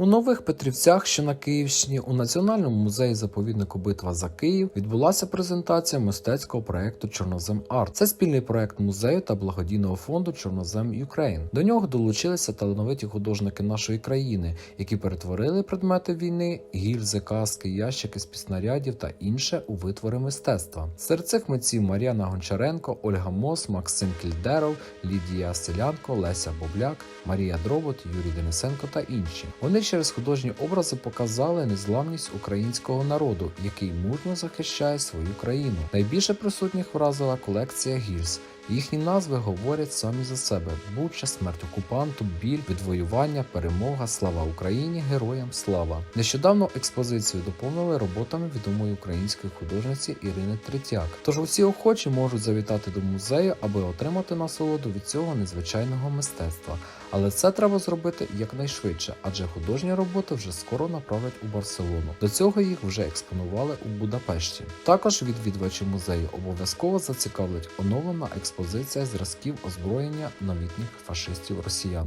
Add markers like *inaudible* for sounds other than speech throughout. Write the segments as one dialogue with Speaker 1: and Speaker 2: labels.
Speaker 1: У нових Петрівцях, що на Київщині, у Національному музеї заповіднику Битва за Київ відбулася презентація мистецького проекту Чорнозем Арт. Це спільний проект музею та благодійного фонду Чорнозем Юкрейн. До нього долучилися талановиті художники нашої країни, які перетворили предмети війни, гільзи, каски, ящики з піснарядів та інше у витвори мистецтва. Серед цих митців Мар'яна Гончаренко, Ольга Мос, Максим Кільдеров, Лідія Селянко, Леся Бобляк, Марія Дробот, Юрій Денисенко та інші. Вони через художні образи показали незламність українського народу, який мужньо захищає свою країну. Найбільше присутніх вразила колекція гільз. Їхні назви говорять самі за себе: Буча, смерть окупанту, біль, відвоювання, перемога, слава Україні, героям слава. Нещодавно експозицію доповнили роботами відомої української художниці Ірини Третяк. Тож усі охочі можуть завітати до музею, аби отримати насолоду від цього незвичайного мистецтва. Але це треба зробити якнайшвидше, адже художні роботи вже скоро направлять у Барселону. До цього їх вже експонували у Будапешті. Також відвідувачі музею обов'язково зацікавлять оновлена експозиція зразків озброєння новітніх фашистів росіян.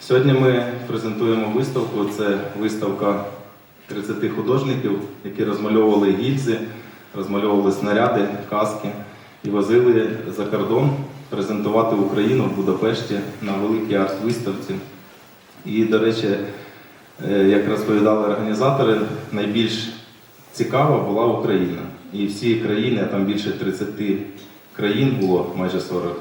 Speaker 2: Сьогодні ми презентуємо виставку. Це виставка 30 художників, які розмальовували гільзи, розмальовували снаряди, каски і возили за кордон презентувати Україну в Будапешті на великій арт-виставці. І, до речі, е, як розповідали організатори, найбільш цікава була Україна. І всі країни, там більше 30 країн було, майже 40,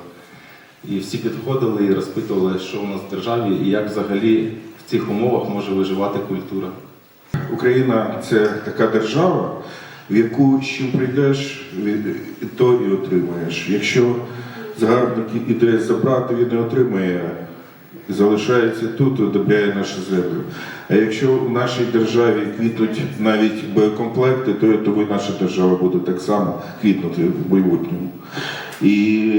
Speaker 2: і всі підходили і розпитували, що у нас в державі і як взагалі в цих умовах може виживати культура.
Speaker 3: Україна це така держава, в яку з прийдеш, то і отримаєш. Якщо загарбник іде забрати, він не отримує, залишається тут, одобряє нашу землю. А якщо в нашій державі квітнуть навіть боєкомплекти, то, і наша держава буде так само квітнути в майбутньому. І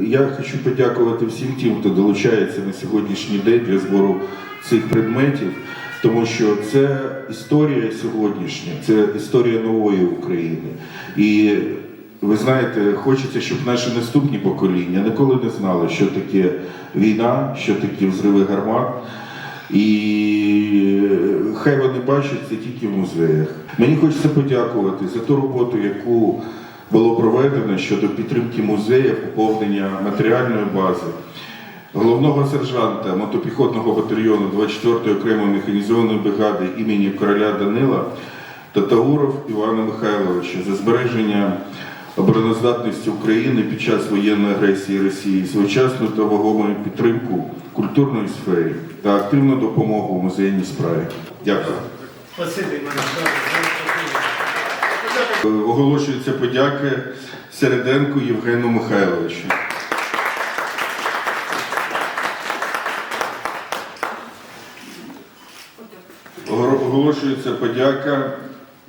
Speaker 3: я хочу подякувати всім тим, хто долучається на сьогоднішній день для збору цих предметів, тому що це історія сьогоднішня, це історія нової України. І ви знаєте, хочеться, щоб наші наступні покоління ніколи не знали, що таке війна, що таке взриви гармат. І хай вони бачать це тільки в музеях. Мені хочеться подякувати за ту роботу, яку було проведено щодо підтримки музеїв, поповнення матеріальної бази. Головного сержанта мотопіхотного батальйону 24-ї окремої механізованої бригади імені короля Данила Татауров Івана Михайловича за збереження обороноздатності України під час воєнної агресії Росії, своєчасну та вагому підтримку культурної сфері та активну допомогу в музейній справі. Дякую. Е, Оголошується подяки Середенку Євгену Михайловичу. Оголошується подяка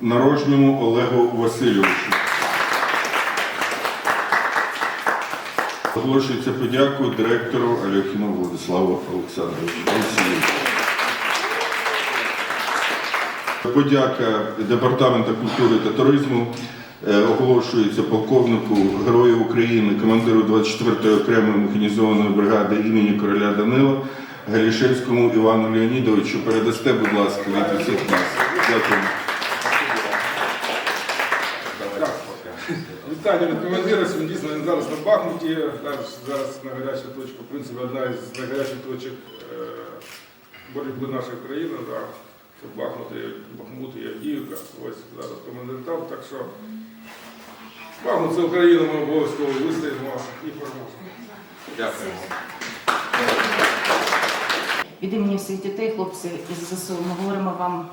Speaker 3: Нарожньому Олегу Васильовичу. Оголошується подяку директору Альохіну Владиславу Олександровичу. Подяка Департаменту культури та туризму е, оголошується полковнику Герою України, командиру 24-ї окремої механізованої бригади імені короля Данила Галішевському Івану Леонідовичу. Передасте, будь ласка, від усіх нас. Дякую.
Speaker 4: Вітання від командира. Сьогодні дійсно він зараз на Бахмуті. Зараз, на гаряча точка, в принципі, одна із найгарячих точок е, боротьби нашої країни. Да. Це Бахмут, і Бахмут і Авдіївка. Ось зараз командир там. Так що Бахмут це Україна, ми обов'язково вистоїмо і переможемо.
Speaker 2: Дякуємо.
Speaker 5: Від імені всіх дітей, хлопці із ЗСУ, ми говоримо вам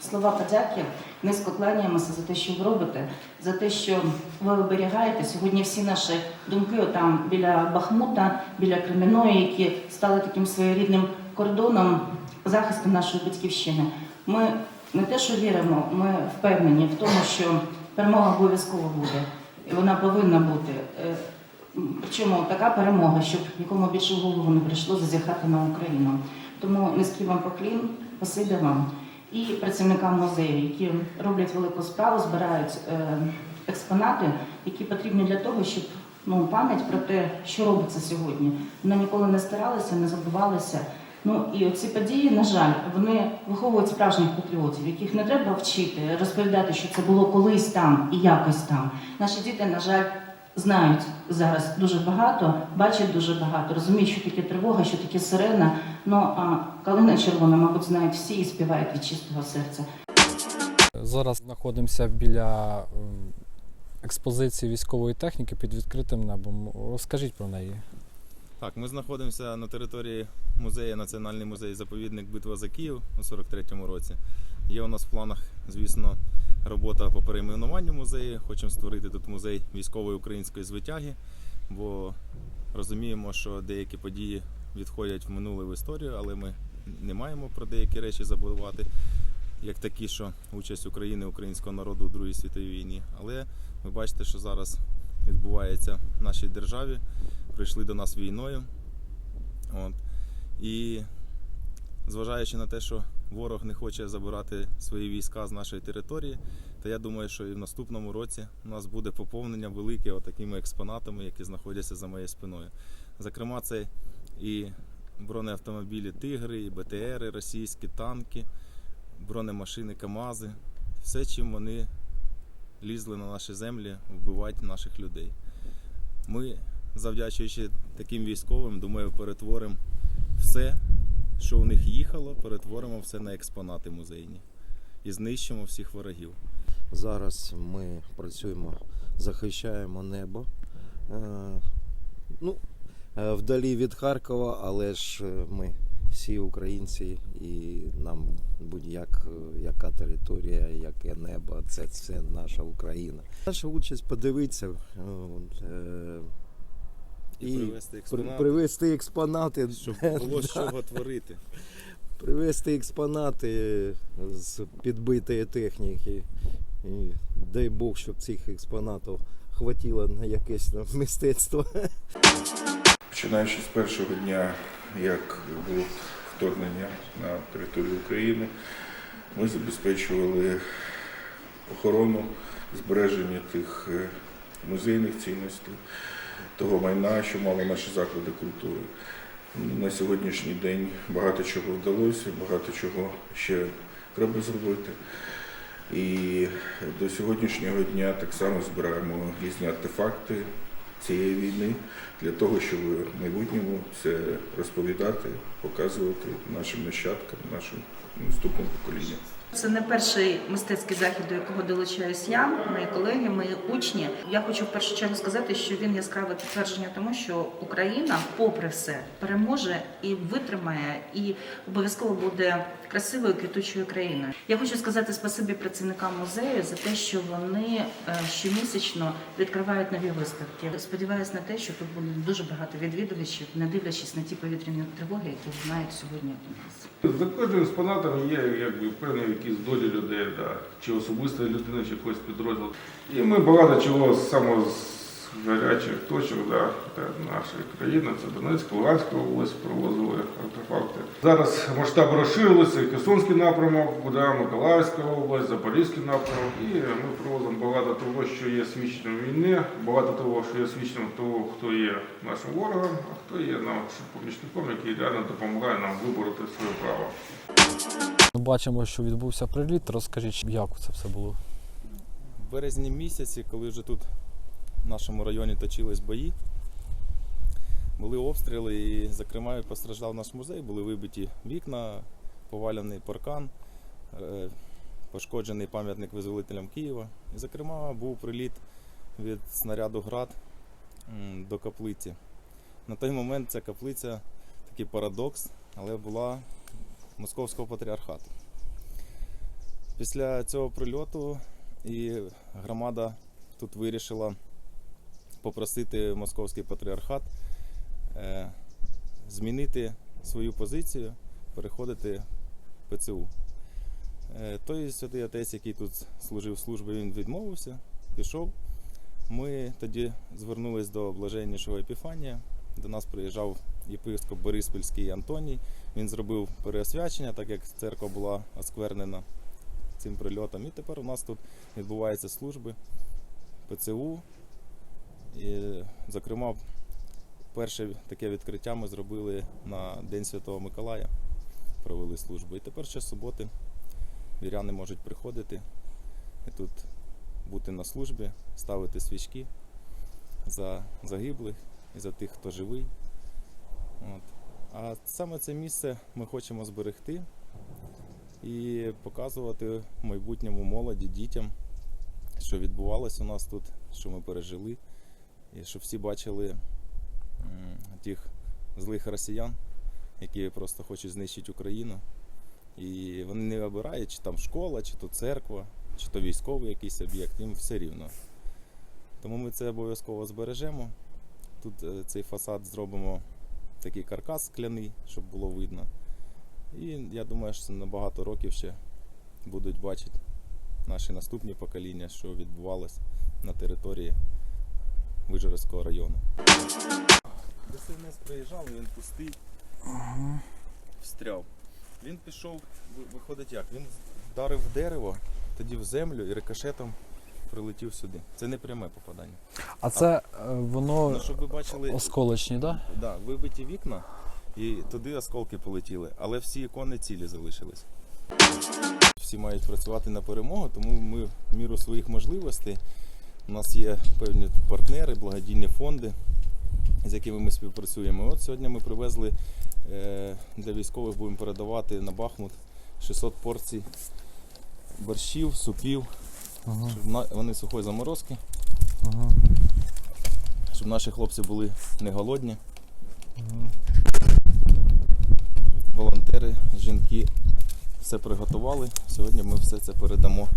Speaker 5: слова подяки, низько кланяємося за те, що ви робите, за те, що ви оберігаєте сьогодні всі наші думки там біля Бахмута, біля Креміної, які стали таким своєрідним кордоном захисту нашої батьківщини. Ми не те, що віримо, ми впевнені в тому, що перемога обов'язково буде, і вона повинна бути. Е, Причому така перемога, щоб нікому більше в голову не прийшло зазіхати на Україну. Тому низький вам поклін, спасибі вам і працівникам музею, які роблять велику справу, збирають е, експонати, які потрібні для того, щоб ну, пам'ять про те, що робиться сьогодні, вона ніколи не старалася, не забувалася, Ну і оці події, на жаль, вони виховують справжніх патріотів, яких не треба вчити, розповідати, що це було колись там і якось там. Наші діти, на жаль, знають зараз дуже багато, бачать дуже багато, розуміють, що таке тривога, що таке сирена. Ну а калина червона, мабуть, знають всі і співають від чистого серця.
Speaker 6: Зараз знаходимося біля експозиції військової техніки під відкритим небом. Розкажіть про неї.
Speaker 2: Так, ми знаходимося на території музею Національний музей заповідник Битва за Київ у 43-му році. Є у нас в планах, звісно, робота по перейменуванню музею. Хочемо створити тут музей військової української звитяги, бо розуміємо, що деякі події відходять в минуле в історію, але ми не маємо про деякі речі забувати, як такі, що участь України, українського народу у Другій світовій війні. Але ви бачите, що зараз відбувається в нашій державі прийшли до нас війною. От. І зважаючи на те, що ворог не хоче забирати свої війська з нашої території, то я думаю, що і в наступному році у нас буде поповнення велике такими експонатами, які знаходяться за моєю спиною. Зокрема, це і бронеавтомобілі Тигри, і БТРи, російські танки, бронемашини КАМАЗи. Все, чим вони лізли на наші землі, вбивати наших людей. Ми завдячуючи таким військовим, думаю, перетворимо все, що у них їхало, перетворимо все на експонати музейні і знищимо всіх ворогів.
Speaker 7: Зараз ми працюємо, захищаємо небо. Е, ну, е, вдалі від Харкова, але ж е, ми всі українці, і нам будь-як е, яка територія, яке небо, це все наша Україна. Наша участь подивитися. Е,
Speaker 2: І, привезти експонати,
Speaker 7: привезти експонати,
Speaker 2: щоб було з чого творити. *laughs*
Speaker 7: привезти експонати з підбитої техніки. І дай Бог, щоб цих експонатів хватило на якесь там мистецтво. *laughs*
Speaker 3: Починаючи з першого дня, як було вторгнення на територію України, ми забезпечували охорону, збереження тих е, музейних цінностей, того майна, що мали наші заклади культури. На сьогоднішній день багато чого вдалося, багато чого ще треба зробити. І до сьогоднішнього дня так само збираємо різні артефакти цієї війни для того, щоб в майбутньому це розповідати, показувати нашим нащадкам, нашим наступним поколінням.
Speaker 5: Це не перший мистецький захід, до якого долучаюсь я, мої колеги, мої учні. Я хочу в першу чергу сказати, що він яскраве підтвердження тому, що Україна, попри все, переможе і витримає, і обов'язково буде красивою квітучою країною. Я хочу сказати спасибі працівникам музею за те, що вони е, щомісячно відкривають нові виставки. Сподіваюсь на те, що тут буде дуже багато відвідувачів, не дивлячись на ті повітряні тривоги, які знають сьогодні у нас.
Speaker 4: За кожним експонатом є якби певні якісь долі людей, да, чи особистої людини, чи якогось підрозділу. І ми багато чого саме з гарячих точок да, нашої країни, це Донецька, Луганська область привозили артефакти. Зараз масштаб розширилися, Херсонський напрямок, да, Миколаївська область, Запорізький напрямок. І ми привозимо багато того, що є свідченням війни, багато того, що є свідченням того, хто є нашим ворогом, а хто є нашим помічником, який реально допомагає нам вибороти своє право.
Speaker 6: Ми бачимо, що відбувся приліт. Розкажіть, як це все було.
Speaker 2: В березні місяці, коли вже тут нашому районі точились бої, були обстріли і, зокрема, постраждав наш музей, були вибиті вікна, повалений паркан, е, пошкоджений пам'ятник визволителям Києва. І, зокрема, був приліт від снаряду град до каплиці. На той момент ця каплиця такий парадокс, але була московського патріархату. Після цього прильоту і громада тут вирішила попросити московський патріархат е, змінити свою позицію, переходити в ПЦУ. Е, той святий отець, який тут служив службу, він відмовився, пішов. Ми тоді звернулись до блаженнішого Епіфанія. До нас приїжджав єпископ Бориспільський Антоній. Він зробив переосвячення, так як церква була осквернена цим прильотом. І тепер у нас тут відбуваються служби ПЦУ. І, зокрема, перше таке відкриття ми зробили на День Святого Миколая. Провели службу. І тепер ще суботи віряни можуть приходити і тут бути на службі, ставити свічки за загиблих і за тих, хто живий. От. А саме це місце ми хочемо зберегти і показувати майбутньому молоді, дітям, що відбувалося у нас тут, що ми пережили, і щоб всі бачили тих злих росіян, які просто хочуть знищити Україну. І вони не вибирають, чи там школа, чи то церква, чи то військовий якийсь об'єкт, їм все рівно. Тому ми це обов'язково збережемо. Тут е, цей фасад зробимо такий каркас скляний, щоб було видно. І я думаю, що на багато років ще будуть бачити наші наступні покоління, що відбувалось на території Вижгородського району. ДСНС приїжджав, він пустий, встряв. Він пішов, виходить як? Він вдарив в дерево, тоді в землю і рикошетом прилетів сюди. Це не пряме попадання.
Speaker 6: А це е, воно
Speaker 2: Ну, щоб ви бачили,
Speaker 6: осколочні, так? Да?
Speaker 2: да, вибиті вікна, і туди осколки полетіли, але всі ікони цілі залишились. Всі мають працювати на перемогу, тому ми в міру своїх можливостей. У нас є певні партнери, благодійні фонди, з якими ми співпрацюємо. От сьогодні ми привезли е, для військових, будемо передавати на Бахмут 600 порцій борщів, супів,
Speaker 6: Ага,
Speaker 2: щоб вони сухої заморозки,
Speaker 6: ага,
Speaker 2: щоб наші хлопці були не голодні.
Speaker 6: ага.
Speaker 2: волонтери, жінки все приготували. Сьогодні ми все це передамо